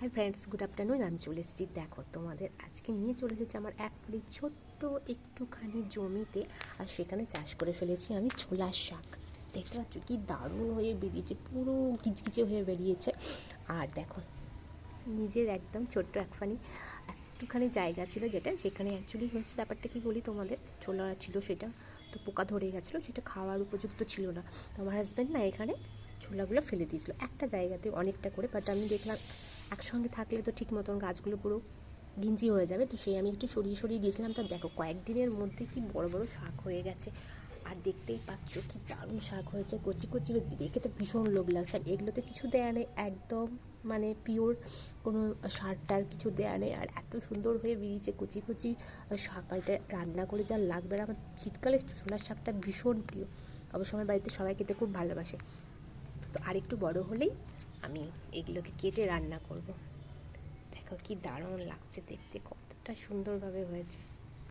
Hi friends good afternoon আমি চলে এসেছি। দেখো, তোমাদের আজকে নিয়ে চলে এসেছি আমার একটি ছোট্ট একটুখানি জমিতে। আর সেখানে চাষ করে ফেলেছি আমি ছোলার শাক। দেখতে পাচ্ছ কি দারুণ হয়ে বেরিয়েছে, পুরো গিচগিচে হয়ে বেরিয়েছে। আর দেখো, নিজের একদম ছোট্ট একখানি, একটুখানি জায়গা ছিল যেটা। সেখানে অ্যাকচুয়ালি হয়েছে, ব্যাপারটা কি বলি তোমাদের? ছোলা ছিল সেটা, তো পোকা ধরে গেছিল, সেটা খাওয়ার উপযুক্ত ছিল না। তো আমার হাজব্যান্ড না এখানে ছোলাগুলো ফেলে দিয়েছিলো। একটা জায়গাতে অনেকটা করে বাট আমি দেখলাম একসঙ্গে থাকলে তো ঠিক মতন গাছগুলো পুরো গিঞ্জি হয়ে যাবে। তো সেই আমি একটু সরিয়ে সরিয়ে দিয়েছিলাম তো দেখো, কয়েকদিনের মধ্যে কি বড় বড় শাক হয়ে গেছে। আর দেখতেই পাচ্ছ কি দারুণ শাক হয়েছে, কচি কচি দেখে তো ভীষণ লোভ লাগছে। আর এগুলোতে কিছু দেয়া নেই, একদম মানে পিওর কোনো সার টার কিছু দেয়া নেই। আর এত সুন্দর হয়ে বেরিয়েছে কচি কচি শাক। আর রান্না করে যা লাগবে আর আমার শীতকালে ছোলার শাকটা ভীষণ প্রিয়। অবশ্য আমার বাড়িতে সবাই খেতে খুব ভালোবাসে। তো আরেকটু বড় হলেই আমি এগুলোকে কেটে রান্না করব। দেখো কি দারুণ লাগছে দেখতে কতটা সুন্দরভাবে হয়েছে।